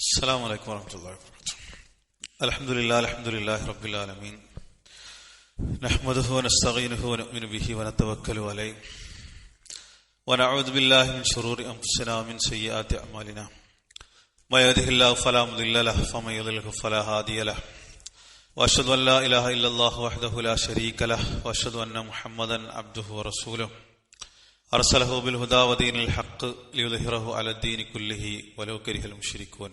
السلام عليكم ورحمة الله وبركاته الحمد لله الحمد لله رب العالمين نحمده ونستغينه ونؤمن به ونتوكل عليه ونعوذ بالله من شرور أنفسنا ومن سيئات أعمالنا ما يهده الله فلا مضل له فمن يضلله فلا هادي له وأشهد أن لا إله إلا الله وحده لا شريك له وأشهد أن محمدا عبده ورسوله أرسله بالهدى ودين الحق ليظهره على الدين كله ولو كره المشركون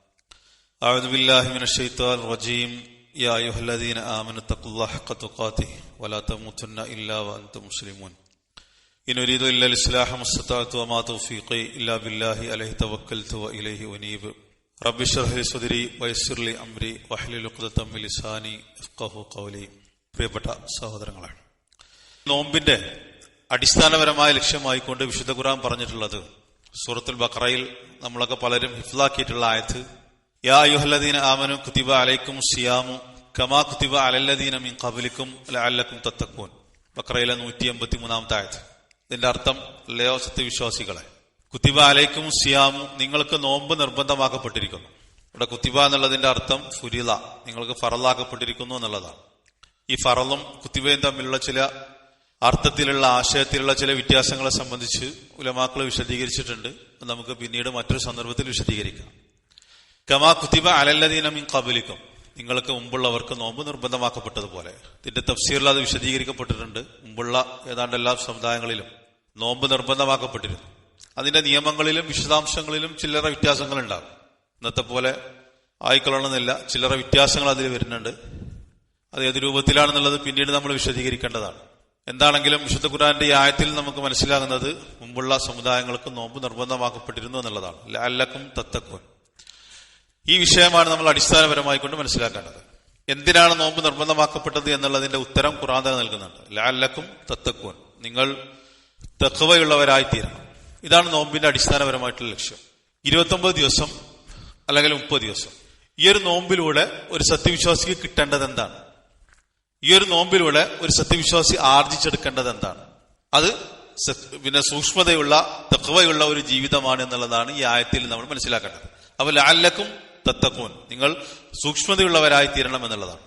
أعوذ بالله من الشيطان الرجيم يا أيها الذين آمنوا اتقوا الله حق تقاته ولا تموتن إلا وأنتم مسلمون إن أريد إلا الإصلاح ما استطعت وما توفيقي إلا بالله عليه توكلت وإليه أنيب رب اشرح لي صدري ويسر لي أمري واحلل عقدة من لساني يفقهوا قولي പ്രിയപ്പെട്ട സഹോദരങ്ങളാണ് നോമ്പിന്റെ അടിസ്ഥാനപരമായ ലക്ഷ്യമായിക്കൊണ്ട് വിശുദ്ധ ഖുർആൻ പറഞ്ഞിട്ടുള്ളത് സൂറത്തുൽ ബക്രയിൽ നമ്മളൊക്കെ പലരും ഹിഫ്ലാക്കിയിട്ടുള്ള ആയത്ത് യാ ആമനു കുത്തിബ അലൈക്കും സിയാമു കമാ കുത്തിബ അലല്ലദീന മീൻ കബലിക്കും അല്ലക്കും തത്തക്കൂൻ ബക്രയിലെ നൂറ്റി എൺപത്തി മൂന്നാമത്തെ ആയത്ത്. ഇതിന്റെ അർത്ഥം ലയോ സത്യവിശ്വാസികളെ കുത്തിബ അലൈക്കും സിയാമു നിങ്ങൾക്ക് നോമ്പ് നിർബന്ധമാക്കപ്പെട്ടിരിക്കുന്നു. ഇവിടെ കുത്തിബ എന്നുള്ളതിന്റെ അർത്ഥം ഫുരില നിങ്ങൾക്ക് ഫറലാക്കപ്പെട്ടിരിക്കുന്നു എന്നുള്ളതാണ്. ഈ ഫറലും കുത്തിബയും തമ്മിലുള്ള ചില അർത്ഥത്തിലുള്ള ആശയത്തിലുള്ള ചില വ്യത്യാസങ്ങളെ സംബന്ധിച്ച് ഉലമാക്കൾ വിശദീകരിച്ചിട്ടുണ്ട്. നമുക്ക് പിന്നീട് മറ്റൊരു സന്ദർഭത്തിൽ വിശദീകരിക്കാം. കമാ കുത്തിബ അലല്ലദീന മിൻ കബലിക്കും നിങ്ങൾക്ക് മുമ്പുള്ളവർക്ക് നോമ്പ് നിർബന്ധമാക്കപ്പെട്ടതുപോലെ. ഇതിന്റെ തഫ്സീറിൽ അത് വിശദീകരിക്കപ്പെട്ടിട്ടുണ്ട്. മുമ്പുള്ള ഏതാണ്ട് എല്ലാ സമുദായങ്ങളിലും നോമ്പ് നിർബന്ധമാക്കപ്പെട്ടിരുന്നു. അതിന്റെ നിയമങ്ങളിലും വിശദാംശങ്ങളിലും ചില്ലറ വ്യത്യാസങ്ങൾ ഉണ്ടാകും ഇന്നത്തെ പോലെ ആയിക്കൊള്ളണമെന്നില്ല. ചില്ലറ വ്യത്യാസങ്ങൾ അതിൽ വരുന്നുണ്ട്. അത് ഏത് രൂപത്തിലാണെന്നുള്ളത് പിന്നീട് നമ്മൾ വിശദീകരിക്കേണ്ടതാണ്. എന്താണെങ്കിലും വിശുദ്ധ ഖുർആന്റെ ഈ ആയത്തിൽ നമുക്ക് മനസ്സിലാകുന്നത് മുമ്പുള്ള സമുദായങ്ങൾക്ക് നോമ്പ് നിർബന്ധമാക്കപ്പെട്ടിരുന്നു എന്നുള്ളതാണ്. ലാലക്കും തത്തക്കും ഈ വിഷയമാണ് നമ്മൾ അടിസ്ഥാനപരമായി കൊണ്ട് മനസ്സിലാക്കേണ്ടത്. എന്തിനാണ് നോമ്പ് നിർബന്ധമാക്കപ്പെട്ടത് എന്നുള്ളതിന്റെ ഉത്തരം ഖുറാൻ നൽകുന്നുണ്ട്. ലാലക്കും തത്തക്കുവൻ നിങ്ങൾ തീരണം ഇതാണ് നോമ്പിന്റെ അടിസ്ഥാനപരമായിട്ടുള്ള ലക്ഷ്യം. ഇരുപത്തൊമ്പത് ദിവസം അല്ലെങ്കിൽ മുപ്പത് ദിവസം. ഈ ഒരു നോമ്പിലൂടെ ഒരു സത്യവിശ്വാസിക്ക് കിട്ടേണ്ടത് എന്താണ്? ഈ ഒരു നോമ്പിലൂടെ ഒരു സത്യവിശ്വാസി ആർജിച്ചെടുക്കേണ്ടത് എന്താണ്? അത് പിന്നെ സൂക്ഷ്മതയുള്ള തഖവയുള്ള ഒരു ജീവിതമാണ് എന്നുള്ളതാണ് ഈ ആയത്തിൽ നമ്മൾ മനസ്സിലാക്കേണ്ടത്. അപ്പൊ ലാലക്കും തത്തക്കൂൻ നിങ്ങൾ സൂക്ഷ്മതയുള്ളവരായി തീരണം എന്നുള്ളതാണ്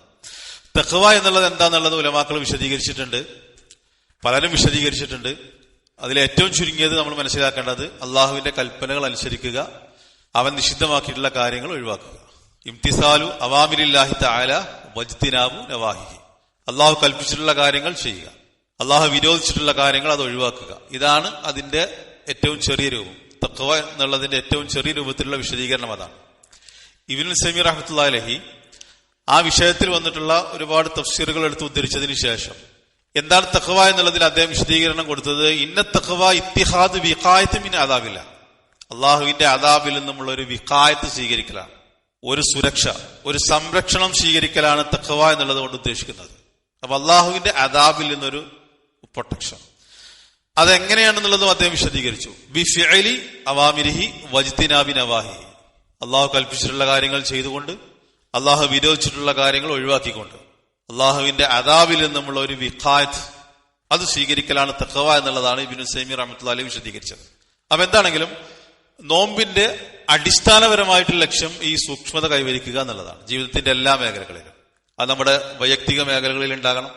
തെക്കുവ എന്നുള്ളത് എന്താന്നുള്ളത് ഉലമാക്കൾ വിശദീകരിച്ചിട്ടുണ്ട്. പലരും വിശദീകരിച്ചിട്ടുണ്ട്. അതിൽ ഏറ്റവും ചുരുങ്ങിയത് നമ്മൾ മനസ്സിലാക്കേണ്ടത് അള്ളാഹുവിന്റെ കൽപ്പനകൾ അനുസരിക്കുക അവൻ നിഷിദ്ധമാക്കിയിട്ടുള്ള കാര്യങ്ങൾ ഒഴിവാക്കുക. ഇംതിസാലു അവാമിലില്ലാഹി താല വജ്തിനാബു നവാഹി അള്ളാഹു കൽപ്പിച്ചിട്ടുള്ള കാര്യങ്ങൾ ചെയ്യുക. അള്ളാഹു വിരോധിച്ചിട്ടുള്ള കാര്യങ്ങൾ അത് ഒഴിവാക്കുക. ഇതാണ് അതിന്റെ ഏറ്റവും ചെറിയ രൂപം. തക്കവ എന്നുള്ളതിന്റെ ഏറ്റവും ചെറിയ രൂപത്തിലുള്ള വിശദീകരണം അതാണ്. ഇബിൻ സമീർ അഹമ്മത്തുള്ള അലഹി ആ വിഷയത്തിൽ വന്നിട്ടുള്ള ഒരുപാട് തഫ്സീറുകൾ എടുത്ത് ഉദ്ധരിച്ചതിന് ശേഷം എന്താണ് തഹ്വ എന്നുള്ളതിൽ അദ്ദേഹം വിശദീകരണം കൊടുത്തത് ഇന്ന തഹ്വ ഇത്തിഹാദ് വിഖായത്തുമിന് അതാവില്ല അള്ളാഹുവിന്റെ അതാബിൽ നിന്നുമുള്ള ഒരു വിഖായത്ത് സ്വീകരിക്കലാണ്. ഒരു സുരക്ഷ ഒരു സംരക്ഷണം സ്വീകരിക്കലാണ് തഹ്വ എന്നുള്ളത് കൊണ്ട് ഉദ്ദേശിക്കുന്നത്. അപ്പൊ അള്ളാഹുവിന്റെ അതാബിൽ നിന്നൊരു പ്രൊട്ടക്ഷൻ അതെങ്ങനെയാണെന്നുള്ളതും അദ്ദേഹം വിശദീകരിച്ചു. ബി ഫിഅലി അവാമിരിഹി വജ്തിനാബിൻ നവാഹി അള്ളാഹു കൽപ്പിച്ചിട്ടുള്ള കാര്യങ്ങൾ ചെയ്തുകൊണ്ട് അള്ളാഹു വിരോധിച്ചിട്ടുള്ള കാര്യങ്ങൾ ഒഴിവാക്കിക്കൊണ്ട് അള്ളാഹുവിന്റെ അതാവിൽ നിന്നുമുള്ള ഒരു വിഖായത്ത് അത് സ്വീകരിക്കലാണ് തഖവ എന്നുള്ളതാണ് ഇബിനു സൈമി റഹമത്തുള്ള അലി വിശദീകരിച്ചത്. അപ്പൊ എന്താണെങ്കിലും നോമ്പിന്റെ അടിസ്ഥാനപരമായിട്ടുള്ള ലക്ഷ്യം ഈ സൂക്ഷ്മത കൈവരിക്കുക എന്നുള്ളതാണ്. ജീവിതത്തിന്റെ എല്ലാ മേഖലകളിലും. അത് നമ്മുടെ വൈയക്തിക മേഖലകളിൽ ഉണ്ടാകണം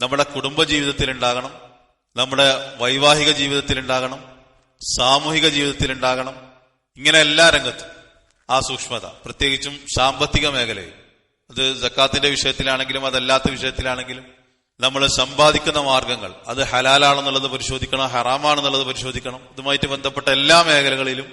നമ്മുടെ കുടുംബ ജീവിതത്തിൽ ഉണ്ടാകണം നമ്മുടെ വൈവാഹിക ജീവിതത്തിൽ ഉണ്ടാകണം സാമൂഹിക ജീവിതത്തിൽ ഉണ്ടാകണം ഇങ്ങനെ എല്ലാ രംഗത്തും. ആ സൂക്ഷ്മത. പ്രത്യേകിച്ചും സാമ്പത്തിക മേഖലയിൽ. അത് ജക്കാത്തിന്റെ വിഷയത്തിലാണെങ്കിലും അതല്ലാത്ത വിഷയത്തിലാണെങ്കിലും നമ്മൾ സമ്പാദിക്കുന്ന മാർഗങ്ങൾ അത് ഹലാലാണെന്നുള്ളത് പരിശോധിക്കണം ഹറാമാണെന്നുള്ളത് പരിശോധിക്കണം ഇതുമായിട്ട് ബന്ധപ്പെട്ട എല്ലാ മേഖലകളിലും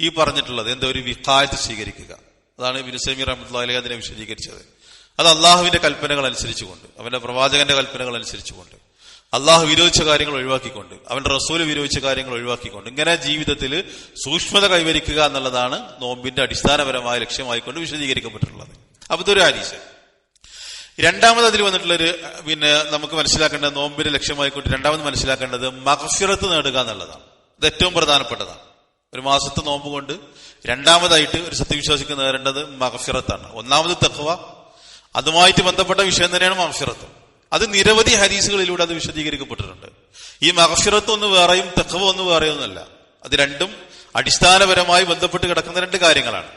ഈ പറഞ്ഞിട്ടുള്ളത് എന്താ ഒരു വിഖായത്ത് സ്വീകരിക്കുക. അതാണ് ബിനുസൈമി റഹ്മുല്ലാ അതിനെ വിശദീകരിച്ചത്. അത് അള്ളാഹുവിന്റെ കൽപ്പനകൾ അനുസരിച്ചുകൊണ്ട് അവന്റെ പ്രവാചകന്റെ കൽപ്പനകൾ അനുസരിച്ചുകൊണ്ട്. അള്ളാഹു വിരോധിച്ച കാര്യങ്ങൾ ഒഴിവാക്കിക്കൊണ്ട് അവന്റെ റസൂൽ വിരോധിച്ച കാര്യങ്ങൾ ഒഴിവാക്കിക്കൊണ്ട് ഇങ്ങനെ ജീവിതത്തിൽ സൂക്ഷ്മത കൈവരിക്കുക എന്നുള്ളതാണ് നോമ്പിന്റെ അടിസ്ഥാനപരമായ ലക്ഷ്യമായിക്കൊണ്ട് വിശദീകരിക്കപ്പെട്ടിട്ടുള്ളത്. അപ്പൊ ഇതൊരു ഹദീസ്. രണ്ടാമത് അതിൽ വന്നിട്ടുള്ളൊരു പിന്നെ നമുക്ക് മനസ്സിലാക്കേണ്ടത് നോമ്പിന്റെ ലക്ഷ്യമായിക്കൊണ്ട് രണ്ടാമത് മനസ്സിലാക്കേണ്ടത് മകഫിറത്ത് നേടുക എന്നുള്ളതാണ്. ഇത് ഏറ്റവും പ്രധാനപ്പെട്ടതാണ്. ഒരു മാസത്തെ നോമ്പ് കൊണ്ട് രണ്ടാമതായിട്ട് ഒരു സത്യവിശ്വാസിക്ക് നേടേണ്ടത് മകഫിറത്താണ് ഒന്നാമത് തഖ്വ. അതുമായിട്ട് ബന്ധപ്പെട്ട വിഷയം തന്നെയാണ് മകഫിറത്ത് അത് നിരവധി ഹരീസുകളിലൂടെ അത് വിശദീകരിക്കപ്പെട്ടിട്ടുണ്ട്. ഈ മഹഫിറത്ത് ഒന്ന് വേറെയും തെക്കവ് ഒന്ന് വേറെയൊന്നുമല്ല. അത് രണ്ടും അടിസ്ഥാനപരമായി ബന്ധപ്പെട്ട് കിടക്കുന്ന രണ്ട് കാര്യങ്ങളാണ്.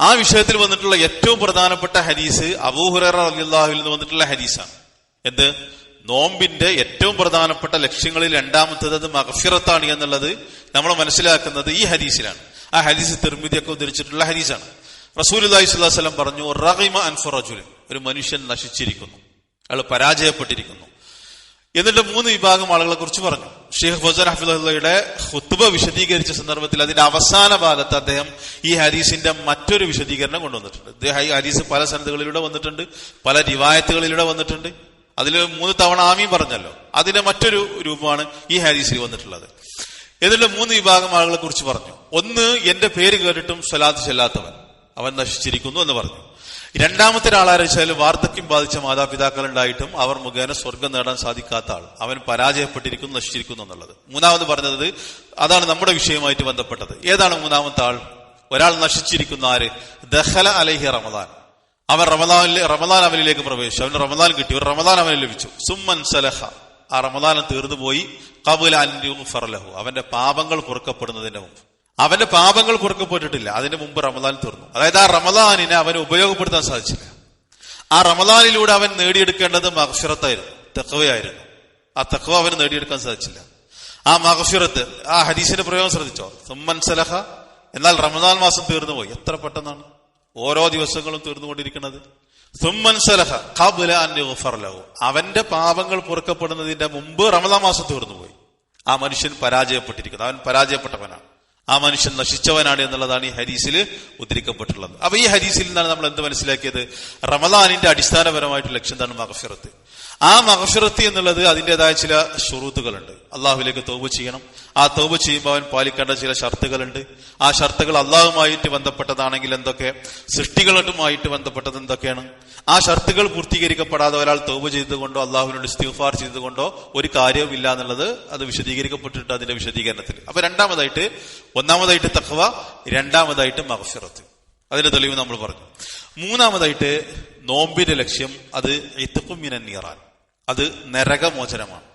ആ വിഷയത്തിൽ വന്നിട്ടുള്ള ഏറ്റവും പ്രധാനപ്പെട്ട ഹരീസ് അബൂഹുറ അലിള്ളാഹുവിൽ നിന്ന് വന്നിട്ടുള്ള ഹരീസാണ് എന്ത്? നോമ്പിന്റെ ഏറ്റവും പ്രധാനപ്പെട്ട ലക്ഷ്യങ്ങളിൽ രണ്ടാമത്തത് അത് മഹഫിറത്താണ് എന്നുള്ളത് നമ്മൾ മനസ്സിലാക്കുന്നത് ഈ ഹരീസിലാണ് ആ ഹരീസ് തിർമിതിയൊക്കെ ഉദ്ധരിച്ചിട്ടുള്ള ഹരീസാണ് റസൂൽ അലൈഹി സ്വലം പറഞ്ഞു റഹിമ അൻഫറജുലിൻ ഒരു മനുഷ്യൻ നശിച്ചിരിക്കുന്നു. അയാൾ പരാജയപ്പെട്ടിരിക്കുന്നു. എന്നിട്ട് മൂന്ന് വിഭാഗം ആളുകളെ കുറിച്ച് പറഞ്ഞു. ഷെയ്ഖ് ഫസൽ ഹഫിദുള്ളയുടെ ഹുത്തുബ വിശദീകരിച്ച സന്ദർഭത്തിൽ അതിന്റെ അവസാന ഭാഗത്ത് അദ്ദേഹം ഈ ഹരീസിന്റെ മറ്റൊരു വിശദീകരണം കൊണ്ടുവന്നിട്ടുണ്ട്. ഈ ഹരീസ് പല സന്നദ്ധകളിലൂടെ വന്നിട്ടുണ്ട് പല റിവായത്തുകളിലൂടെ വന്നിട്ടുണ്ട്. അതിൽ മൂന്ന് തവണ ആമീം പറഞ്ഞല്ലോ. അതിന്റെ മറ്റൊരു രൂപമാണ് ഈ ഹരീസിൽ വന്നിട്ടുള്ളത്. എന്നിട്ട് മൂന്ന് വിഭാഗം ആളുകളെ കുറിച്ച് പറഞ്ഞു. ഒന്ന് എന്റെ പേര് കേട്ടിട്ടും സ്വലാത്ത് ചെല്ലാത്തവൻ. അവൻ നശിച്ചിരിക്കുന്നു എന്ന് പറഞ്ഞു. രണ്ടാമത്തെ ഒരാളാരെച്ചാൽ വാർദ്ധക്യം ബാധിച്ച മാതാപിതാക്കൾ ഉണ്ടായിട്ടും അവർ മുഖേന സ്വർഗം നേടാൻ സാധിക്കാത്ത ആൾ. അവൻ പരാജയപ്പെട്ടിരിക്കുന്നു നശിച്ചിരിക്കുന്നു എന്നുള്ളത്. മൂന്നാമത് പറഞ്ഞത് അതാണ് നമ്മുടെ വിഷയമായിട്ട് ബന്ധപ്പെട്ടത്. ഏതാണ് മൂന്നാമത്തെ ആൾ? ഒരാൾ നശിച്ചിരിക്കുന്ന ആര്? ദഹല അലഹി റമദാൻ. അവൻ റമദാനിലെ റമദാൻ അവനിലേക്ക് പ്രവേശിച്ചു. അവന് റമദാൻ കിട്ടി. ഒരു റമദാൻ അവന് ലഭിച്ചു. സുമ്മൻ സലഹ. ആ റമദാനം തീർന്നുപോയി. കബുൽ അൻ അവന്റെ പാപങ്ങൾ പൊറുക്കപ്പെടുന്നതിന്റെ മുമ്പ്. അവന്റെ പാപങ്ങൾ പൊറുക്കപ്പെട്ടിട്ടില്ല അതിന് മുമ്പ് റമദാൻ തീർന്നു. അതായത് ആ റമദാനിനെ അവന് ഉപയോഗപ്പെടുത്താൻ സാധിച്ചില്ല. ആ റമദാനിലൂടെ അവൻ നേടിയെടുക്കേണ്ടത് മഹസുറത്തായിരുന്നു തെക്കവയായിരുന്നു ആ തെക്കവ അവന് നേടിയെടുക്കാൻ സാധിച്ചില്ല. ആ മഹസുറത്ത് ആ ഹദീസിന്റെ പ്രയോഗം ശ്രദ്ധിച്ചോ? സുമ്മൻ സലഹ എന്നാൽ റമദാൻ മാസം തീർന്നു പോയി. എത്ര പെട്ടെന്നാണ്? ഓരോ ദിവസങ്ങളും തീർന്നുകൊണ്ടിരിക്കുന്നത്. സുമ്മൻ സലഹ ഖബുല അൻ യുഗ്ഫർ ലഹു. അവന്റെ പാപങ്ങൾ പൊറുക്കപ്പെടുന്നതിന്റെ മുമ്പ് റമദാൻ മാസം തീർന്നുപോയി ആ മനുഷ്യൻ പരാജയപ്പെട്ടിരിക്കുന്നു. അവൻ പരാജയപ്പെട്ടവനാണ്. ആ മനുഷ്യൻ നശിച്ചവനാണ് എന്നുള്ളതാണ് ഈ ഹരീസിൽ ഉദ്ധരിക്കപ്പെട്ടുള്ളത് അപ്പൊ ഈ ഹരീസിൽ നിന്നാണ് നമ്മൾ എന്ത് മനസ്സിലാക്കിയത്? റമദാനിന്റെ അടിസ്ഥാനപരമായിട്ട് ലക്ഷ്യം എന്താണ്? മഹഫിറത്ത് ആ മഹഫിറത്ത് എന്നുള്ളത് അതിന്റെതായ ചില ഷുറൂത്തുകളുണ്ട് അള്ളാഹുലേക്ക് തോവ് ചെയ്യണം. ആ തോവ് ചെയ്യുമ്പോൾ അവൻ പാലിക്കേണ്ട ചില ഷർത്തുകളുണ്ട്. ആ ഷർത്തുകൾ അള്ളാഹുമായിട്ട് ബന്ധപ്പെട്ടതാണെങ്കിൽ എന്തൊക്കെ? സൃഷ്ടികളുമായിട്ട് ബന്ധപ്പെട്ടത് എന്തൊക്കെയാണ്? ആ ഷർത്തുകൾ പൂർത്തീകരിക്കപ്പെടാതെ ഒരാൾ തോവ് ചെയ്തുകൊണ്ടോ അള്ളാഹുവിനോട് സ്റ്റിഫാർ ചെയ്തുകൊണ്ടോ ഒരു കാര്യവുമില്ല എന്നുള്ളത് അത് വിശദീകരിക്കപ്പെട്ടിട്ട് അതിന്റെ വിശദീകരണത്തിൽ. അപ്പൊ രണ്ടാമതായിട്ട് ഒന്നാമതായിട്ട് തഖ്വ രണ്ടാമതായിട്ട് മഹഫിറത്ത് അതിന്റെ തെളിവ് നമ്മൾ പറഞ്ഞു. മൂന്നാമതായിട്ട് നോമ്പിന്റെ ലക്ഷ്യം അത് ഇത്തുക്കുമിനൻ നീറാൻ. അത് നരകമോചനമാണ്.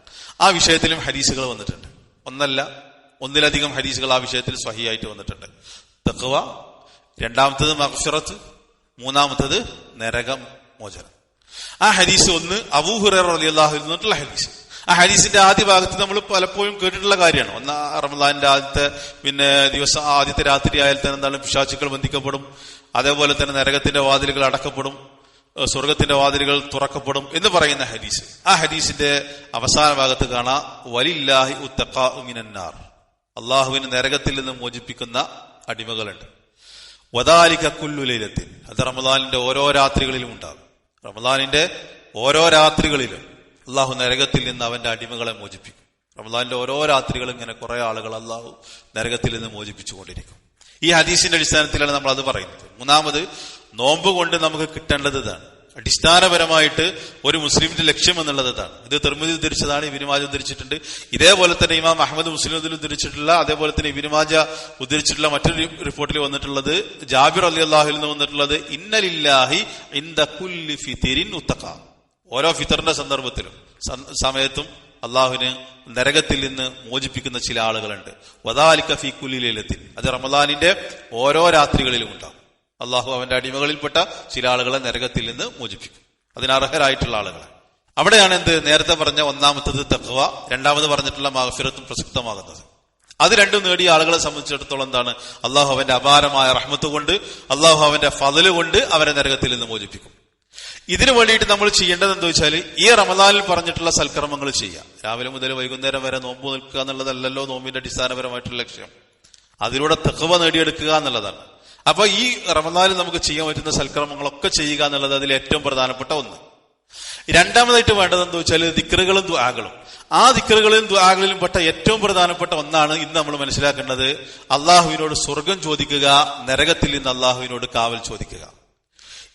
ആ വിഷയത്തിലും ഹരീസുകൾ വന്നിട്ടുണ്ട്. ഒന്നല്ല ഒന്നിലധികം ഹരീസുകൾ ആ വിഷയത്തിൽ സ്വഹിയായിട്ട് വന്നിട്ടുണ്ട്. തഖ്വ രണ്ടാമത്തത് മക്സുറത്ത് മൂന്നാമത്തത് നരകം മോചനം. ആ ഹദീസ് ഒന്ന് അബൂഹുറ അള്ളാഹു നിന്നിട്ടുള്ള ഹദീസ്. ആ ഹദീസിന്റെ ആദ്യ ഭാഗത്ത് നമ്മൾ പലപ്പോഴും കേട്ടിട്ടുള്ള കാര്യമാണ്. ഒന്ന് റമദാന്റെ ആദ്യത്തെ പിന്നെ ദിവസം ആദ്യത്തെ രാത്രി ആയാൽ തന്നെ എന്താണ് പിശാചുക്കൾ ബന്ധിക്കപ്പെടും. അതേപോലെ തന്നെ നരകത്തിന്റെ വാതിലുകൾ അടക്കപ്പെടും. സ്വർഗത്തിന്റെ വാതിലുകൾ തുറക്കപ്പെടും എന്ന് പറയുന്ന ഹദീസ്. ആ ഹദീസിന്റെ അവസാന ഭാഗത്ത് കാണാം വലില്ലാഹി ഉത്തക്കാർ അള്ളാഹുവിന് നരകത്തിൽ നിന്ന് മോചിപ്പിക്കുന്ന അടിമകളുണ്ട്. വദാലിക കുല്ലുലൈലത്തിൽ അത് റമദാനിന്റെ ഓരോ രാത്രികളിലും ഉണ്ടാകും. റമദാനിന്റെ ഓരോ രാത്രികളിലും അള്ളാഹു നരകത്തിൽ നിന്ന് അവന്റെ അടിമകളെ മോചിപ്പിക്കും. റമദാനിന്റെ ഓരോ രാത്രികളും ഇങ്ങനെ കുറെ ആളുകൾ അള്ളാഹു നരകത്തിൽ നിന്ന് മോചിപ്പിച്ചുകൊണ്ടിരിക്കും. ഈ ഹദീസിന്റെ അടിസ്ഥാനത്തിലാണ് നമ്മൾ അത് പറയുന്നത്. മൂന്നാമത് നോമ്പ് കൊണ്ട് നമുക്ക് കിട്ടേണ്ടത് ഇതാണ്. അടിസ്ഥാനപരമായിട്ട് ഒരു മുസ്ലിമിന്റെ ലക്ഷ്യം എന്നുള്ളത് ഇതാണ്. ഇത് തെർമുദി ഉദ്ധരിച്ചതാണ് ഇബിനുമാജ ഉദ്ധരിച്ചിട്ടുണ്ട്. ഇതേപോലെ തന്നെ ഇമാം അഹമ്മദ് മുസ്ലിം ഉദ്ധരിച്ചിട്ടുള്ള അതേപോലെ തന്നെ ഇബിനുമാജ ഉദ്ധരിച്ചിട്ടുള്ള മറ്റൊരു റിപ്പോർട്ടിൽ വന്നിട്ടുള്ളത് ജാബിർ അലി അള്ളാഹുൽ നിന്ന് വന്നിട്ടുള്ളത് ഇന്നലില്ലാഹി ഇന്ദ കുല്ലി ഫിത്തിരിൻ ഉത്തക്ക ഓരോ ഫിത്തറിന്റെ സന്ദർഭത്തിലും സമയത്തും അള്ളാഹുവിന് നരകത്തിൽ നിന്ന് മോചിപ്പിക്കുന്ന ചില ആളുകളുണ്ട്. വദാലിക്ക ഫി കുലിലത്തിൽ അത് റമദാനിന്റെ ഓരോ രാത്രികളിലും ഉണ്ടാവും. അള്ളാഹു അവന്റെ അടിമകളിൽപ്പെട്ട ചില ആളുകളെ നരകത്തിൽ നിന്ന് മോചിപ്പിക്കും. അതിനർഹരായിട്ടുള്ള ആളുകളെ അവിടെയാണ് എന്ത്? നേരത്തെ പറഞ്ഞ ഒന്നാമത്തത് തഖ്വ രണ്ടാമത് പറഞ്ഞിട്ടുള്ള മഹഫിറത്തും പ്രസക്തമാകുന്നത്. അത് രണ്ടും നേടിയ ആളുകളെ സംബന്ധിച്ചിടത്തോളം എന്താണ്? അള്ളാഹു അവന്റെ അപാരമായ റഹ്മത്ത് കൊണ്ട് അള്ളാഹു അവന്റെ ഫതൽ കൊണ്ട് അവരെ നരകത്തിൽ നിന്ന് മോചിപ്പിക്കും. ഇതിനു വേണ്ടിയിട്ട് നമ്മൾ ചെയ്യേണ്ടത് എന്താ വെച്ചാൽ ഈ റമദാനിൽ പറഞ്ഞിട്ടുള്ള സൽക്കർമ്മങ്ങൾ ചെയ്യാം രാവിലെ മുതൽ വൈകുന്നേരം വരെ നോമ്പ് നിൽക്കുക എന്നുള്ളതല്ലല്ലോ നോമ്പിന്റെ അടിസ്ഥാനപരമായിട്ടുള്ള ലക്ഷ്യം. അതിലൂടെ തെക്കവ നേടിയെടുക്കുക എന്നുള്ളതാണ്. അപ്പൊ ഈ റമദാനിൽ നമുക്ക് ചെയ്യാൻ പറ്റുന്ന സൽക്കർമ്മങ്ങളൊക്കെ ചെയ്യുക എന്നുള്ളത് അതിൽ ഏറ്റവും പ്രധാനപ്പെട്ട ഒന്ന്. രണ്ടാമതായിട്ട് വേണ്ടത് എന്താ വെച്ചാൽ ദിക്കറുകളും ദ്വാകളും ആ ദിക്കറുകളിലും ദ്വാകളിലും പെട്ട ഏറ്റവും പ്രധാനപ്പെട്ട ഒന്നാണ് ഇന്ന് നമ്മൾ മനസ്സിലാക്കേണ്ടത്. അള്ളാഹുവിനോട് സ്വർഗം ചോദിക്കുക നരകത്തിൽ നിന്ന് അള്ളാഹുവിനോട് കാവൽ ചോദിക്കുക.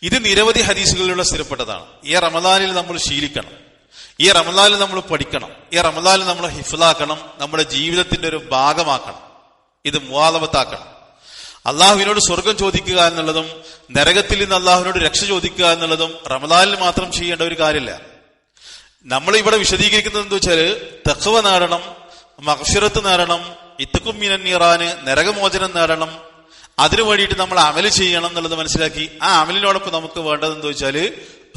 ഇത് നിരവധി ഹദീസുകളിലൂടെ സ്ഥിരപ്പെട്ടതാണ്. ഈ റമദാനിൽ നമ്മൾ ശീലിക്കണം. ഈ റമദാനിൽ നമ്മൾ പഠിക്കണം. ഈ റമദാനിൽ നമ്മൾ ഹിഫിലാക്കണം. നമ്മുടെ ജീവിതത്തിന്റെ ഒരു ഭാഗമാക്കണം. ഇത് മുവാദവത്താക്കണം അള്ളാഹുവിനോട് സ്വർഗം ചോദിക്കുക എന്നുള്ളതും നരകത്തിൽ നിന്ന് അള്ളാഹുവിനോട് രക്ഷ ചോദിക്കുക എന്നുള്ളതും റമദാനിൽ മാത്രം ചെയ്യേണ്ട ഒരു കാര്യമില്ല. നമ്മൾ ഇവിടെ വിശദീകരിക്കുന്നത് എന്താ വെച്ചാൽ തഖവ നേടണം മഹ്ഷിറത്ത് നേടണം ഇത്തക്കും മീനൻ നീറാന് നരകമോചനം നേടണം അതിനു വേണ്ടിയിട്ട് നമ്മൾ അമൽ ചെയ്യണം എന്നുള്ളത് മനസ്സിലാക്കി. ആ അമലിനോടൊപ്പം നമുക്ക് വേണ്ടത് എന്താ വെച്ചാൽ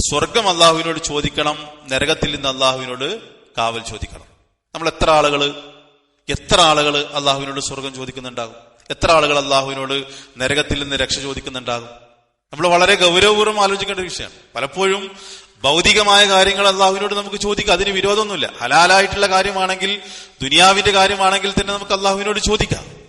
സ്വർഗം അള്ളാഹുവിനോട് ചോദിക്കണം നരകത്തിൽ നിന്ന് അള്ളാഹുവിനോട് കാവൽ ചോദിക്കണം. നമ്മൾ എത്ര ആളുകൾ എത്ര ആളുകൾ അള്ളാഹുവിനോട് സ്വർഗം ചോദിക്കുന്നുണ്ടാകും? എത്ര ആളുകൾ അള്ളാഹുവിനോട് നരകത്തിൽ നിന്ന് രക്ഷ ചോദിക്കുന്നുണ്ടാകും? നമ്മൾ വളരെ ഗൗരവപൂർവം ആലോചിക്കേണ്ട വിഷയമാണ്. പലപ്പോഴും ഭൗതികമായ കാര്യങ്ങൾ അള്ളാഹുവിനോട് നമുക്ക് ചോദിക്കാം. അതിന് വിരോധമൊന്നുമില്ല. ഹലാലായിട്ടുള്ള കാര്യമാണെങ്കിൽ ദുനിയാവിന്റെ കാര്യമാണെങ്കിൽ തന്നെ നമുക്ക് അള്ളാഹുവിനോട് ചോദിക്കാം.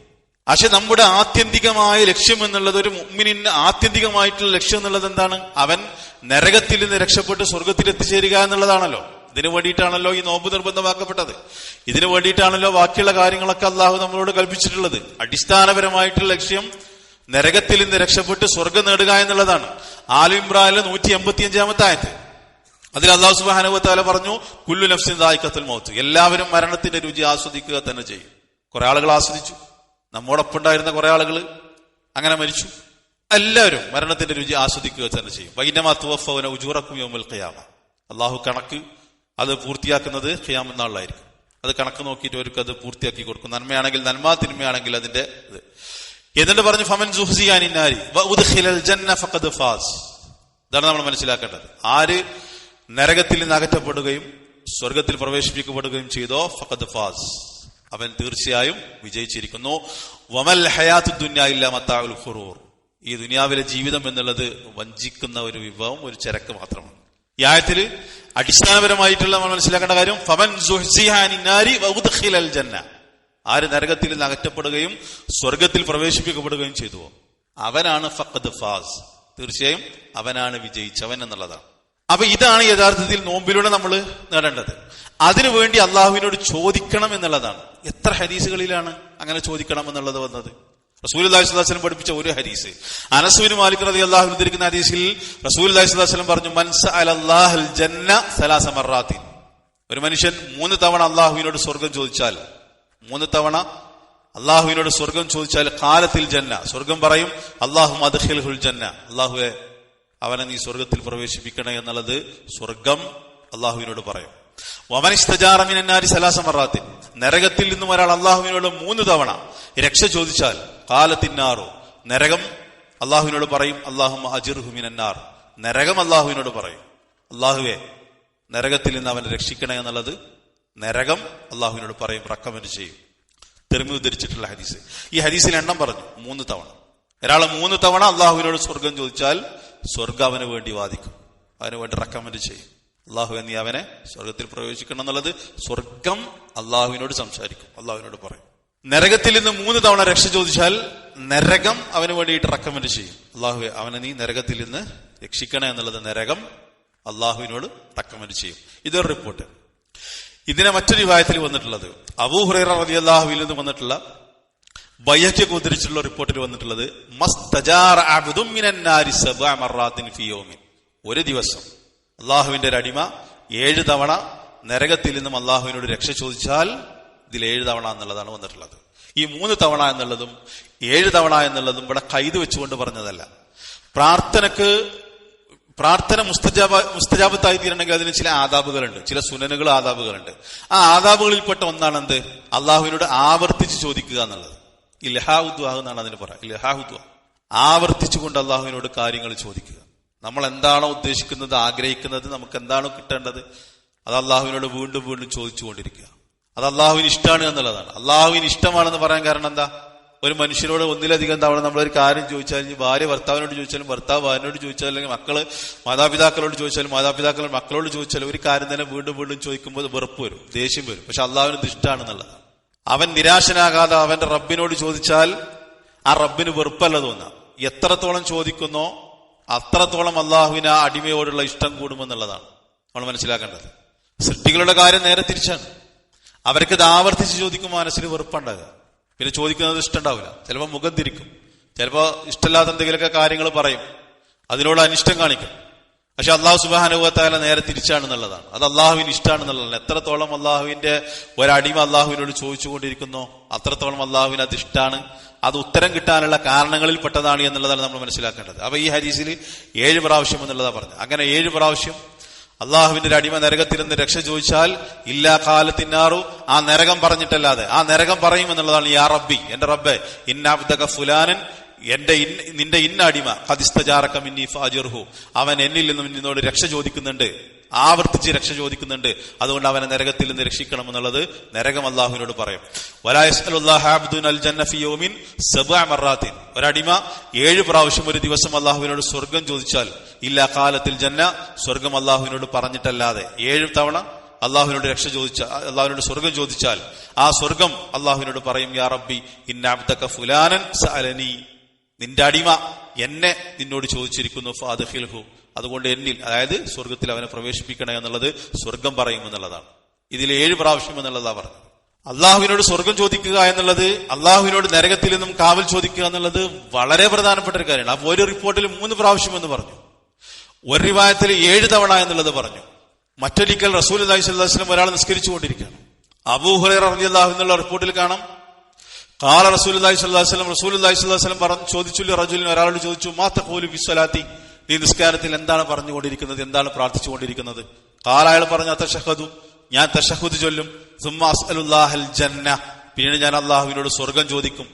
പക്ഷെ നമ്മുടെ ആത്യന്തികമായ ലക്ഷ്യം എന്നുള്ളത് ഒരു മുമ്മിനിന് ആത്യന്തികമായിട്ടുള്ള ലക്ഷ്യം എന്നുള്ളത് എന്താണ്? അവൻ നരകത്തിൽ നിന്ന് രക്ഷപ്പെട്ട് സ്വർഗത്തിൽ എത്തിച്ചേരുക എന്നുള്ളതാണല്ലോ. ഇതിനു വേണ്ടിയിട്ടാണല്ലോ ഈ നോമ്പ് നിർബന്ധമാക്കപ്പെട്ടത്. ഇതിനു വേണ്ടിയിട്ടാണല്ലോ ബാക്കിയുള്ള കാര്യങ്ങളൊക്കെ അള്ളാഹു നമ്മളോട് കൽപ്പിച്ചിട്ടുള്ളത്. അടിസ്ഥാനപരമായിട്ടുള്ള ലക്ഷ്യം നരകത്തിൽ നിന്ന് രക്ഷപ്പെട്ട് സ്വർഗം നേടുക എന്നുള്ളതാണ്. ആലു ഇമ്രാനിലെ നൂറ്റി എൺപത്തി അഞ്ചാമത്തെ ആയത് അതിൽ അള്ളാഹു സുബാനുവത്താല പറഞ്ഞു കുല്ലു നഫ്സിൻ ദായിക്കത്തുൽ മൗത്ത്. എല്ലാവരും മരണത്തിന്റെ രുചി ആസ്വദിക്കുക തന്നെ ചെയ്യും. കുറെ ആളുകൾ ആസ്വദിച്ചു. നമ്മോടൊപ്പം ഉണ്ടായിരുന്ന കുറെ ആളുകൾ അങ്ങനെ മരിച്ചു. എല്ലാവരും മരണത്തിന്റെ രുചി ആസ്വദിക്കുക തന്നെ ചെയ്യും. വൈനമാത്തുവഫവന ഉജൂറക്കും യോമുൽ ഖിയാമ. അള്ളാഹു കണക്ക് അത് പൂർത്തിയാക്കുന്നത് ഖിയാം എന്നാളായിരിക്കും അത് കണക്ക് നോക്കിയിട്ട് അവർക്ക് അത് പൂർത്തിയാക്കി കൊടുക്കും. നന്മയാണെങ്കിൽ നന്മ തിന്മയാണെങ്കിൽ അതിന്റെ ഇത്. എന്നിട്ട് പറഞ്ഞു ഫമൻ സുഹ്സിയാനിന്നാരി ഇതാണ് നമ്മൾ മനസ്സിലാക്കേണ്ടത്. ആര് നരകത്തിൽ നിന്ന് അകറ്റപ്പെടുകയും സ്വർഗത്തിൽ പ്രവേശിപ്പിക്കപ്പെടുകയും ചെയ്തോ ഫഖദ് ഫാസ്. അവൻ തീർച്ചയായും വിജയിച്ചിരിക്കുന്നു. വമൽ ഹയാത്ത് ദുന്യായില്ല മത്താവുൽ ഖുറൂർ. ഈ ദുനിയാവിലെ ജീവിതം എന്നുള്ളത് വഞ്ചിക്കുന്ന ഒരു വിഭവം ഒരു ചരക്ക് മാത്രമാണ്. ഈ ആയത്തിൽ അടിസ്ഥാനപരമായിട്ടുള്ള നമ്മൾ മനസ്സിലാക്കേണ്ട കാര്യം ഫമൻ ജന്ന. ആര് നരകത്തിൽ നിന്ന് അകറ്റപ്പെടുകയും സ്വർഗത്തിൽ പ്രവേശിപ്പിക്കപ്പെടുകയും ചെയ്തുവോ? അവനാണ് ഫഖദ് ഫാസ്. തീർച്ചയായും അവനാണ് വിജയിച്ചവൻ എന്നുള്ളതാണ്. അപ്പൊ ഇതാണ് യഥാർത്ഥത്തിൽ നോമ്പിലൂടെ നമ്മൾ നേടേണ്ടത്. അതിനുവേണ്ടി അള്ളാഹുവിനോട് ചോദിക്കണം എന്നുള്ളതാണ്. എത്ര ഹരീസുകളിലാണ് അങ്ങനെ ചോദിക്കണം എന്നുള്ളത് വന്നത് റസൂൽ അള്ളാഹിസ്ലാസ്ലം പഠിപ്പിച്ച ഒരു ഹരീസ് അനസുവിന് മാലിക് അള്ളാഹു ഉദ്ധരിക്കുന്ന ഹരീസിൽ റസൂൽ അള്ളാഹിസ്ലാസ്ലം പറഞ്ഞു മൻസ അലഹൽ ജന്ന സലാസ മറാത്തിൻ. ഒരു മനുഷ്യൻ മൂന്ന് തവണ അള്ളാഹുവിനോട് സ്വർഗം ചോദിച്ചാൽ മൂന്ന് തവണ അള്ളാഹുവിനോട് സ്വർഗം ചോദിച്ചാൽ കാലത്തിൽ ജന്ന. സ്വർഗം പറയും അള്ളാഹു മദ്ഹിൽഹുൽ ജന്ന. അള്ളാഹുവെ അവനെ നീ സ്വർഗത്തിൽ പ്രവേശിപ്പിക്കണേ എന്നുള്ളത് സ്വർഗം അള്ളാഹുവിനോട് പറയും. വമനിസ്തജാറമിനാരി സലാസമറാത്തിൻ നരകത്തിൽ നിന്നും ഒരാൾ അള്ളാഹുവിനോട് മൂന്ന് തവണ രക്ഷ ചോദിച്ചാൽ കാലത്തിന്നാറോ. നരകം അള്ളാഹുവിനോട് പറയും അള്ളാഹു അജിർഹുമിനാർ നരകം അള്ളാഹുവിനോട് പറയും. അള്ളാഹുവെ നരകത്തിൽ നിന്ന് അവനെ രക്ഷിക്കണേ എന്നുള്ളത് നരകം അള്ളാഹുവിനോട് പറയും റക്കമെന്റ് ചെയ്യും. തെരുമി ഉദ്ധരിച്ചിട്ടുള്ള ഹദീസ്. ഈ ഹദീസിൽ എണ്ണം പറഞ്ഞു മൂന്ന് തവണ. ഒരാൾ മൂന്ന് തവണ അള്ളാഹുവിനോട് സ്വർഗം ചോദിച്ചാൽ സ്വർഗം അവന് വേണ്ടി വാദിക്കും. അവന് വേണ്ടി റെക്കമെന്റ് ചെയ്യും. അള്ളാഹു എന്നീ അവനെ സ്വർഗത്തിൽ പ്രവേശിക്കണം എന്നുള്ളത് സ്വർഗം അള്ളാഹുവിനോട് സംസാരിക്കും. അള്ളാഹുവിനോട് പറയും. നരകത്തിൽ നിന്ന് മൂന്ന് തവണ രക്ഷ ചോദിച്ചാൽ നരകം അവന് വേണ്ടിയിട്ട് റെക്കമെന്റ് ചെയ്യും. അള്ളാഹു അവനെ നീ നരകത്തിൽ നിന്ന് രക്ഷിക്കണേ എന്നുള്ളത് നരകം അള്ളാഹുവിനോട് റെക്കമെന്റ് ചെയ്യും. ഇതൊരു റിപ്പോർട്ട് ഇതിനെ മറ്റൊരു വിഭാഗത്തിൽ വന്നിട്ടുള്ളത് അബൂഹുറൈറ റബി അള്ളാഹുവിൽ നിന്ന് വന്നിട്ടുള്ള ബയ്യക്കൊക്കെ ഉദ്ധരിച്ചിട്ടുള്ള റിപ്പോർട്ടിൽ വന്നിട്ടുള്ളത് ഒരു ദിവസം അള്ളാഹുവിന്റെ ഒരു അടിമ ഏഴ് തവണ നരകത്തിൽ നിന്നും അള്ളാഹുവിനോട് രക്ഷ ചോദിച്ചാൽ ഇതിൽ ഏഴ് തവണ എന്നുള്ളതാണ് വന്നിട്ടുള്ളത്. ഈ മൂന്ന് തവണ എന്നുള്ളതും ഏഴ് തവണ എന്നുള്ളതും ഇവിടെ കൈത് വെച്ചുകൊണ്ട് പറഞ്ഞതല്ല. പ്രാർത്ഥനക്ക് പ്രാർത്ഥന മുസ്തജാബ മുസ്തജാബത്തായി തീരണമെങ്കിൽ അതിന് ചില ആദാബുകളുണ്ട്. ചില സുനനുകൾ ആദാബുകളുണ്ട്. ആ ആദാബുകളിൽപ്പെട്ട ഒന്നാണ് എന്ത് അള്ളാഹുവിനോട് ആവർത്തിച്ച് ചോദിക്കുക എന്നുള്ളത്. ഇൽഹാഹുദ്വാഹ് എന്നാണ് അതിന് പറയാം ഇൽഹാഹുദ്വാ ആവർത്തിച്ചുകൊണ്ട് അള്ളാഹുവിനോട് കാര്യങ്ങൾ ചോദിക്കുക. നമ്മൾ എന്താണോ ഉദ്ദേശിക്കുന്നത് ആഗ്രഹിക്കുന്നത് നമുക്ക് എന്താണോ കിട്ടേണ്ടത് അത് അള്ളാഹുവിനോട് വീണ്ടും വീണ്ടും ചോദിച്ചുകൊണ്ടിരിക്കുക. അത് അള്ളാഹുവിന് ഇഷ്ടമാണ് എന്നുള്ളതാണ്. അള്ളാഹുവിന് ഇഷ്ടമാണെന്ന് പറയാൻ കാരണം എന്താ? ഒരു മനുഷ്യനോട് ഒന്നിലധികം തവണ നമ്മളൊരു കാര്യം ചോദിച്ചാൽ ഭാര്യ ഭർത്താവിനോട് ചോദിച്ചാലും ഭർത്താവ് ഭാര്യനോട് ചോദിച്ചാലും അല്ലെങ്കിൽ മക്കൾ മാതാപിതാക്കളോട് ചോദിച്ചാലും മാതാപിതാക്കൾ മക്കളോട് ചോദിച്ചാലും ഒരു കാര്യം തന്നെ വീണ്ടും വീണ്ടും ചോദിക്കുമ്പോൾ വെറുപ്പ് വരും ദേഷ്യം വരും. പക്ഷെ അള്ളാഹുവിന് ഇത് ഇഷ്ടമാണെന്നുള്ളത് അവൻ നിരാശനാകാതെ അവന്റെ റബ്ബിനോട് ചോദിച്ചാൽ ആ റബ്ബിന് വെറുപ്പല്ല തോന്നാം. എത്രത്തോളം ചോദിക്കുന്നോ അത്രത്തോളം അള്ളാഹുവിന് ആ അടിമയോടുള്ള ഇഷ്ടം കൂടുമെന്നുള്ളതാണ് നമ്മൾ മനസ്സിലാക്കേണ്ടത്. സൃഷ്ടികളുടെ കാര്യം നേരെ തിരിച്ചാണ്. അവർക്ക് ഇത് ആവർത്തിച്ച് ചോദിക്കുമ്പോൾ മനസ്സിൽ വെറുപ്പുണ്ടാകുക. പിന്നെ ചോദിക്കുന്നത് ഇഷ്ടമുണ്ടാവില്ല. ചിലപ്പോൾ മുഖം തിരിക്കും. ചിലപ്പോൾ ഇഷ്ടമില്ലാത്ത എന്തെങ്കിലുമൊക്കെ കാര്യങ്ങൾ പറയും. അതിനോട് അനിഷ്ടം കാണിക്കണം പക്ഷെ അള്ളാഹു സുബാനുഭവത്താല നേരെ തിരിച്ചാണെന്നുള്ളതാണ്. അത് അള്ളാഹുവിന് ഇഷ്ടമാണെന്നുള്ളതാണ് എത്രത്തോളം അള്ളാഹുവിന്റെ ഒരടിമ അള്ളാഹുവിനോട് ചോദിച്ചുകൊണ്ടിരിക്കുന്നോ അത്രത്തോളം അള്ളാഹുവിന് അത് ഇഷ്ടമാണ് അത് ഉത്തരം കിട്ടാനുള്ള കാരണങ്ങളിൽ പെട്ടതാണ് എന്നുള്ളതാണ് നമ്മൾ മനസ്സിലാക്കേണ്ടത്. അപ്പൊ ഈ ഹരീസിൽ ഏഴ് പ്രാവശ്യം എന്നുള്ളതാണ് പറഞ്ഞത്. അങ്ങനെ ഏഴ് പ്രാവശ്യം അള്ളാഹുവിന്റെ ഒരു അടിമ നരകത്തിരുന്ന് രക്ഷ ചോദിച്ചാൽ ഇല്ലാ കാലത്തിന്നാറു ആ നരകം പറഞ്ഞിട്ടല്ലാതെ ആ നരകം പറയും എന്നുള്ളതാണ് യാ റബ്ബി എന്റെ റബ്ബെ ഇന്നാബ്ദക ഫുലാനൻ എന്റെ നിന്റെ ഇന്നടിമ അടിമ ഹദിസ്തജാറക്ക മിന്നി ഫാജിർഹു അവൻ എന്നിൽ നിന്നും നിന്നോട് രക്ഷ ചോദിക്കുന്നുണ്ട്. ആവർത്തിച്ച് രക്ഷ ചോദിക്കുന്നുണ്ട്. അതുകൊണ്ട് അവനെ നരകത്തിൽ നിന്ന് രക്ഷിക്കണം എന്നുള്ളത് നരകം അള്ളാഹുവിനോട് പറയും. ഒരടിമ ഏഴ് പ്രാവശ്യം ഒരു ദിവസം അള്ളാഹുവിനോട് സ്വർഗം ചോദിച്ചാൽ ഇല്ല കാലത്തിൽ ജന്ന സ്വർഗം അള്ളാഹുവിനോട് പറഞ്ഞിട്ടല്ലാതെ ഏഴ് തവണ അള്ളാഹുവിനോട് രക്ഷ ചോദിച്ച അള്ളാഹുവിനോട് സ്വർഗം ചോദിച്ചാൽ ആ സ്വർഗം അള്ളാഹുവിനോട് പറയും യാ റബ്ബി ഇന്നാബ്ദക ഫുലാനൻ സഅലനി. നിന്റെ അടിമ എന്നെ നിന്നോട് ചോദിച്ചിരിക്കുന്നു ഫാദഹിൽഹു അതുകൊണ്ട് എന്നിൽ അതായത് സ്വർഗത്തിൽ അവനെ പ്രവേശിപ്പിക്കണേ എന്നുള്ളത് സ്വർഗം പറയും എന്നുള്ളതാണ്. ഇതിൽ ഏഴ് പ്രാവശ്യം എന്നുള്ളതാ പറഞ്ഞത്. അള്ളാഹുവിനോട് സ്വർഗം ചോദിക്കുക എന്നുള്ളത് അള്ളാഹുവിനോട് നരകത്തിൽ നിന്നും കാവൽ ചോദിക്കുക എന്നുള്ളത് വളരെ പ്രധാനപ്പെട്ട ഒരു കാര്യമാണ്. അപ്പൊ ഒരു റിപ്പോർട്ടിൽ മൂന്ന് പ്രാവശ്യം എന്ന് പറഞ്ഞു. ഒരു റിവായത്തിൽ ഏഴ് തവണ എന്നുള്ളത് പറഞ്ഞു. മറ്റൊരിക്കൽ റസൂൽ അലൈഹി സ്വല്ലാസ്ലം ഒരാൾ നിസ്കരിച്ചുകൊണ്ടിരിക്കുകയാണ്. അബൂഹുറൈർ അള്ളാഹു എന്നുള്ള റിപ്പോർട്ടിൽ കാണാം. കാല റസൂൽ അലൈഹി സ്വല്ലാസ്ലം റസൂൽ അലൈഹി സ്വല്ലാസ്ലം പറഞ്ഞു ചോദിച്ചു റജുലിന് ഒരാളോട് ചോദിച്ചു മാത്ത കോലു വിസ്വലാത്തി നീ നിസ്കാരത്തിൽ എന്താണ് പറഞ്ഞുകൊണ്ടിരിക്കുന്നത്? എന്താണ് പ്രാർത്ഥിച്ചുകൊണ്ടിരിക്കുന്നത്? കാല അയാൾ പറഞ്ഞു തഷഹദു ഞാൻ തഷഹുദ് ചൊല്ലും. സുമ്മാ അസ്അലുല്ലാഹൽ ജന്ന. പിന്നീട് ഞാൻ അള്ളാഹുവിനോട് സ്വർഗം ചോദിക്കും.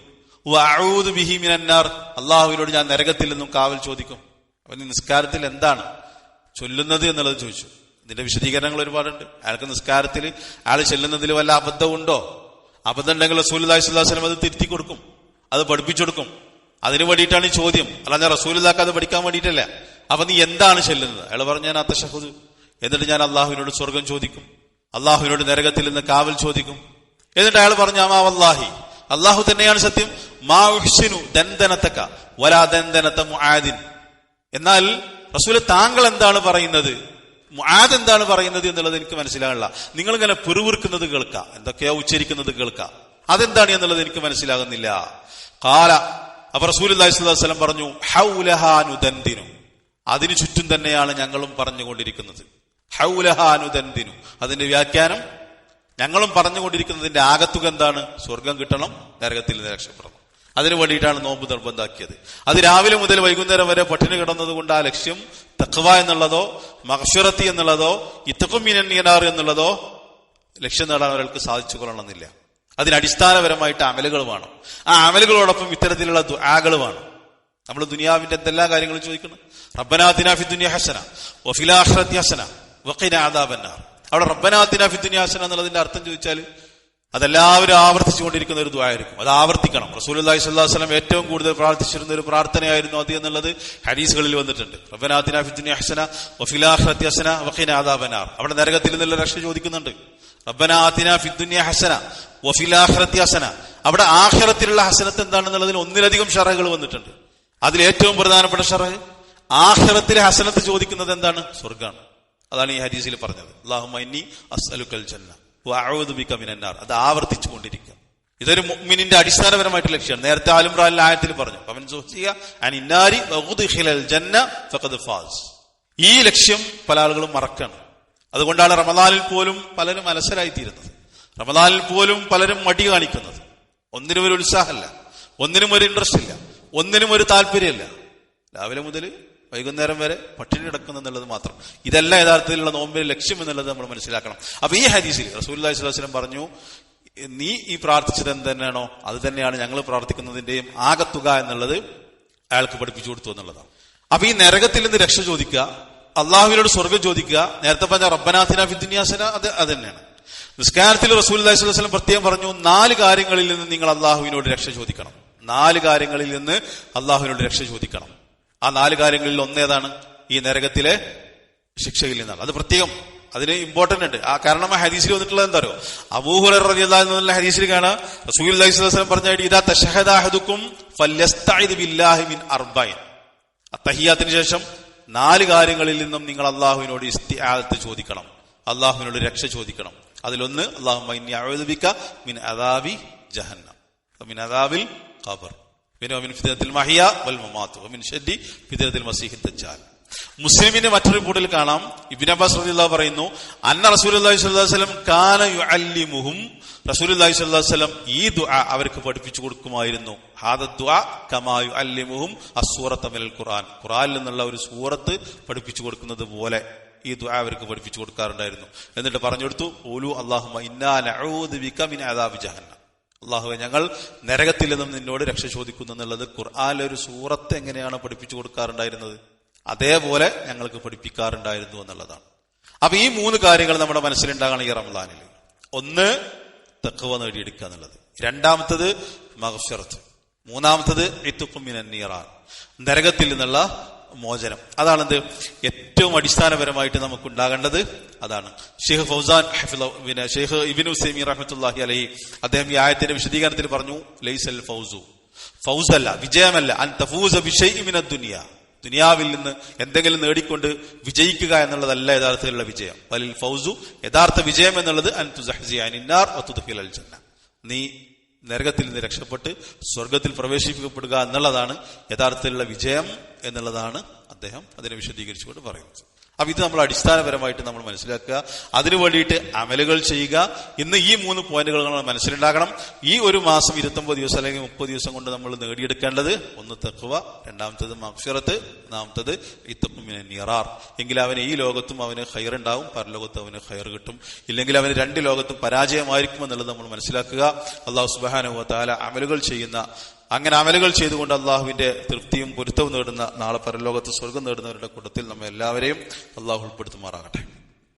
ബിഹി മിനന്നാർ. അള്ളാഹുവിനോട് ഞാൻ നരകത്തിൽ നിന്നും കാവൽ ചോദിക്കും. നീ നിസ്കാരത്തിൽ എന്താണ് ചൊല്ലുന്നത് എന്നുള്ളത് ചോദിച്ചു. ഇതിന്റെ വിശദീകരണങ്ങൾ ഒരുപാടുണ്ട്. അയാൾക്ക് നിസ്കാരത്തിൽ അയാൾ ചെല്ലുന്നതിൽ വല്ല അബദ്ധമുണ്ടോ അബദ്ധം ഉണ്ടെങ്കിൽ റസൂൽ അള്ളാഹിസ്വല്ലാസ്ലം അത് തിരുത്തി കൊടുക്കും. അത് പഠിപ്പിച്ചു കൊടുക്കും. അതിനു വേണ്ടിയിട്ടാണ് ഈ ചോദ്യം. അല്ല ഞാൻ റസൂലില്ലാക്ക് അത് പഠിക്കാൻ വേണ്ടിയിട്ടല്ല. അപ്പൊ നീ എന്താണ് ചെല്ലുന്നത്? അയാൾ പറഞ്ഞു ഞാൻ അത്തശഹുദ് എന്നിട്ട് ഞാൻ അള്ളാഹുവിനോട് സ്വർഗം ചോദിക്കും. അള്ളാഹുവിനോട് നരകത്തിൽ നിന്ന് കാവൽ ചോദിക്കും. എന്നിട്ട് അയാൾ പറഞ്ഞു അമാ വല്ലാഹി. അള്ളാഹു തന്നെയാണ് സത്യം. മാഹ്സിനു ദന്തനത്തക്ക വലാ ദന്തനത്ത മുആദിൻ. എന്നാൽ റസൂൽ താങ്കൾ എന്താണ് പറയുന്നത്? മുആദ് എന്താണ് പറയുന്നത് എന്നുള്ളത് എനിക്ക് മനസ്സിലാകില്ല നിങ്ങൾ ഇങ്ങനെ പിറുവിറുക്കുന്നത് കേൾക്കാം. എന്തൊക്കെയാ ഉച്ചരിക്കുന്നത് കേൾക്കാം. അതെന്താണ് എന്നുള്ളത് എനിക്ക് മനസ്സിലാകുന്നില്ല. കാല അപ്പൊ അള്ളാഹിസ്വലം പറഞ്ഞു ഹൗലഹാനുദന്തിനു അതിനു ചുറ്റും തന്നെയാണ് ഞങ്ങളും പറഞ്ഞുകൊണ്ടിരിക്കുന്നത്. ഹൗലഹാനുദന്തിനു അതിന്റെ വ്യാഖ്യാനം ഞങ്ങളും പറഞ്ഞുകൊണ്ടിരിക്കുന്നതിന്റെ ആകത്തുക എന്താണ്? സ്വർഗം കിട്ടണം നരകത്തിൽ നിന്ന് രക്ഷപ്പെടണം. അതിനു വേണ്ടിയിട്ടാണ് നോമ്പ് നിർബന്ധാക്കിയത്. അത് രാവിലെ മുതൽ വൈകുന്നേരം വരെ പട്ടിണി കിടന്നത് കൊണ്ട് ആ ലക്ഷ്യം തക്വ എന്നുള്ളതോ മഹഷുറത്തി എന്നുള്ളതോ ഇത്തക്കുമീനീയനാർ എന്നുള്ളതോ ലക്ഷ്യം നേടാൻ ഒരാൾക്ക് സാധിച്ചു കൊള്ളണമെന്നില്ല അതിന് അടിസ്ഥാനപരമായിട്ട് അമലുകൾ വേണം. ആ അമലുകളോടൊപ്പം ഇത്തരത്തിലുള്ള ആകൾ വേണം. നമ്മൾ ദുനിയാവിന്റെ എന്തെല്ലാ കാര്യങ്ങളും ചോദിക്കണം. റബ്ബനാഥിനാഫി ദുനിയ ഹസന വഫിലാഖിറത്തി ഹസന വഖിന അദാബന്നാർ. അവിടെ റബ്ബനാഥിനാഫി ദുനിയ ഹസന എന്നുള്ളതിന്റെ അർത്ഥം ചോദിച്ചാൽ അതെല്ലാവരും ആവർത്തിച്ചുകൊണ്ടിരിക്കുന്ന ഒരു ദ്വായായിരിക്കും അത് ആവർത്തിക്കണം. റസൂൽ അള്ളഹി സ്വല്ലാഹു വസ്ലം ഏറ്റവും കൂടുതൽ പ്രാർത്ഥിച്ചിരുന്ന ഒരു പ്രാർത്ഥനയായിരുന്നു അത് എന്നുള്ളത് ഹരീസുകളിൽ വന്നിട്ടുണ്ട്. റബ്ബനാത്തിന ഫി ദുനിയ ഹസന വഫിലാഖിറത്തി ഹസന വഖിന ആദാബനാർ അവിടെ നരകത്തിൽ നിന്നുള്ള രക്ഷ ചോദിക്കുന്നുണ്ട്. റബ്ബനാത്തിന ഹസന വഫിലാഖിറത്തി ഹസന. അവിടെ ആഖിറത്തിലുള്ള ഹസനത്ത് എന്താണെന്നുള്ളതിൽ ഒന്നിലധികം ഷറഹുകൾ വന്നിട്ടുണ്ട്. അതിൽ ഏറ്റവും പ്രധാനപ്പെട്ട ഷറഹ് ആഖിറത്തിലെ ഹസനത്ത് ചോദിക്കുന്നത് എന്താണ്? സ്വർഗാണ് അതാണ് ഈ ഹരീസിൽ പറഞ്ഞത്. അള്ളാഹുമൈനി അസ്അലുക്കൽ ജന്ന. വഅഊദുബിക മിനന്നാർ. അത് ആവർത്തിച്ചു കൊണ്ടിരിക്കുക. ഇതൊരു മുഅ്മിനിന്റെ അടിസ്ഥാനപരമായിട്ട് ലക്ഷ്യമാണ് നേരത്തെ ആലുംറാൽ ആയത്തിൽ പറഞ്ഞു അവൻ ഫാസ്. ഈ ലക്ഷ്യം പല ആളുകളും മറക്കാണ്. അതുകൊണ്ടാണ് റമദാനിൽ പോലും പലരും അലസരായിത്തീരുന്നത്. റമദാനിൽ പോലും പലരും മടി കാണിക്കുന്നത്. ഒന്നിനും ഒരു ഉത്സാഹമല്ല. ഒന്നിനും ഒരു ഇൻട്രസ്റ്റ് ഇല്ല. ഒന്നിനും ഒരു താല്പര്യമില്ല. രാവിലെ മുതൽ വൈകുന്നേരം വരെ പട്ടിണി കിടക്കുന്നു എന്നുള്ളത് മാത്രം. ഇതല്ല യഥാർത്ഥത്തിലുള്ള നോമ്പിന് ലക്ഷ്യം എന്നുള്ളത് നമ്മൾ മനസ്സിലാക്കണം. അപ്പൊ ഈ ഹദീസിൽ റസൂൽ അള്ളാഹിസ്വലം പറഞ്ഞു നീ ഈ പ്രാർത്ഥിച്ചത് എന്ത് തന്നെയാണോ അത് തന്നെയാണ് ഞങ്ങൾ പ്രാർത്ഥിക്കുന്നതിന്റെയും ആകത്തുക എന്നുള്ളത് അയാൾക്ക് പഠിപ്പിച്ചു കൊടുത്തു എന്നുള്ളതാണ്. അപ്പൊ ഈ നരകത്തിൽ നിന്ന് രക്ഷ ചോദിക്കുക അള്ളാഹുവിനോട് സ്വർഗം ചോദിക്കുക നേരത്തെ പറഞ്ഞ റബ്ബനാഥിന ഫിദ്ദുനിയാസന അത് അത് തന്നെയാണ്. നിസ്കാരത്തിൽ റസൂൽ അലൈഹി സ്വലം പ്രത്യേകം പറഞ്ഞു നാല് കാര്യങ്ങളിൽ നിന്ന് നിങ്ങൾ അള്ളാഹുവിനോട് രക്ഷ ചോദിക്കണം. നാല് കാര്യങ്ങളിൽ നിന്ന് അള്ളാഹുവിനോട് രക്ഷ ചോദിക്കണം. ആ നാല് കാര്യങ്ങളിൽ ഒന്നേതാണ് ഈ നരകത്തിലെ ശിക്ഷയിൽ നിന്നാണ്. അത് പ്രത്യേകം അതിന് ഇമ്പോർട്ടന്റ് ഉണ്ട്. ആ കാരണം ഹദീസിൽ വന്നിട്ടുള്ളത് എന്താ അറിയോ? അബൂഹുറ ഹദീസിൽ കാണാം. റസൂൽ അലൈഹി സ്വലം പറഞ്ഞ ഇതാ തഷഹദാഹദുക്കും അത്തഹിയാത്തിന് ശേഷം നാല് കാര്യങ്ങളിൽ നിന്നും നിങ്ങൾ അള്ളാഹുവിനോട് ഇസ്തിആദത്ത് ചോദിക്കണം. അള്ളാഹുവിനോട് രക്ഷ ചോദിക്കണം. അതിലൊന്ന് അള്ളാഹു മിൻ അദാബി ജഹന്നം. മിൻ അദാബിൽ ഖബർ. മുസ്ലിമിന്റെ മറ്റൊരു റിപ്പോർട്ടിൽ കാണാം. ഇബിൻ അബ്ബാസ് റളിയല്ലാഹു പറയുന്നു അന്ന അലൈഹി വസല്ലം ഈ ദുആ അവർക്ക് പഠിപ്പിച്ചു കൊടുക്കുമായിരുന്നു. ഹാദ ദുആ ഖുർആൻ. ഖുറാനിൽ നിന്നുള്ള ഒരു സൂറത്ത് പഠിപ്പിച്ചു കൊടുക്കുന്നത് പോലെ ഈ ദുആ അവർക്ക് പഠിപ്പിച്ചു കൊടുക്കാറുണ്ടായിരുന്നു. എന്നിട്ട് പറഞ്ഞു കൊടുത്തു ഓലു അല്ലാഹുമ്മ ഇന്നാ നഊദു ബിക അദാബി ജഹന്നം. അള്ളാഹുവെ ഞങ്ങൾ നരകത്തിൽ നിന്നും നിന്നോട് രക്ഷ ചോദിക്കുന്നു എന്നുള്ളത് ഖുർആാനിലെ ഒരു സൂറത്ത് എങ്ങനെയാണ് പഠിപ്പിച്ചു കൊടുക്കാറുണ്ടായിരുന്നത്? അതേപോലെ ഞങ്ങൾക്ക് പഠിപ്പിക്കാറുണ്ടായിരുന്നു എന്നുള്ളതാണ്. അപ്പൊ ഈ മൂന്ന് കാര്യങ്ങൾ നമ്മുടെ മനസ്സിലുണ്ടാകണം ഈ റംലാനിൽ ഒന്ന് തെക്കുവ നേടിയെടുക്കുക എന്നുള്ളത്. രണ്ടാമത്തത് മഹഫിറത്ത് മൂന്നാമത്തത് ഇത്തുപ്പുമിനീറാൻ നരകത്തിൽ നിന്നുള്ള മോചനം. അതാണെന്ത്? ഏറ്റവും അടിസ്ഥാനപരമായിട്ട് നമുക്ക് ഉണ്ടാകേണ്ടത് അതാണ്. ഷെയ്ഖ് ഫൗസാൻ പിന്നെ ഷെയ്ഖ് ഇബിൻ ഹുസൈമി റഹ്മത്തുല്ലാഹി അലഹി അദ്ദേഹം ഈ ആയത്തിന്റെ വിശദീകരണത്തിൽ പറഞ്ഞു ലൈസൽ ഫൗസു. ഫൗസല്ല വിജയമല്ല. അൻ തഫൂസ വിഷയിമിന ദുനിയ. ദുനിയാവിൽ നിന്ന് എന്തെങ്കിലും നേടിക്കൊണ്ട് വിജയിക്കുക എന്നുള്ളതല്ല യഥാർത്ഥത്തിലുള്ള വിജയം. വലിൽ ഫൗസു യഥാർത്ഥ വിജയം എന്നുള്ളത് അൻ തുസഹിയാൻ ഇന്നാർ നീ നരകത്തിൽ നിന്ന് രക്ഷപ്പെട്ട് സ്വർഗത്തിൽ പ്രവേശിപ്പിക്കപ്പെടുക എന്നുള്ളതാണ് യഥാർത്ഥത്തിലുള്ള വിജയം എന്നുള്ളതാണ് അദ്ദേഹം അതിനെ വിശദീകരിച്ചുകൊണ്ട് പറയുന്നത്. അപ്പൊ ഇത് നമ്മൾ അടിസ്ഥാനപരമായിട്ട് നമ്മൾ മനസ്സിലാക്കുക. അതിനു വേണ്ടിയിട്ട് അമലുകൾ ചെയ്യുക. ഇന്ന് ഈ മൂന്ന് പോയിന്റുകൾ നമ്മൾ മനസ്സിലുണ്ടാകണം. ഈ ഒരു മാസം ഇരുപത്തൊമ്പത് ദിവസം അല്ലെങ്കിൽ മുപ്പത് ദിവസം കൊണ്ട് നമ്മൾ നേടിയെടുക്കേണ്ടത് ഒന്ന് തെക്കുവ രണ്ടാമത്തത് മക്ഷറത്ത് മൂന്നാമത്തത് ഇത്തപ്പുമിനെ നിറാർ എങ്കിൽ അവന് ഈ ലോകത്തും അവന് ഹയർ ഉണ്ടാവും പരലോകത്തും അവന് ഹയർ കിട്ടും. ഇല്ലെങ്കിൽ അവന് രണ്ട് ലോകത്തും പരാജയമായിരിക്കും എന്നുള്ളത് നമ്മൾ മനസ്സിലാക്കുക. അള്ളാഹു സുബാനുവ അമലുകൾ ചെയ്യുന്ന അങ്ങനെ അമലുകൾ ചെയ്തുകൊണ്ട് അള്ളാഹുവിന്റെ തൃപ്തിയും പൊരുത്തവും നേടുന്ന നാളെ പരലോകത്ത് സ്വർഗം നേടുന്നവരുടെ കൂട്ടത്തിൽ നമ്മൾ എല്ലാവരെയും അള്ളാഹു ഉൾപ്പെടുത്തുമാറാകട്ടെ.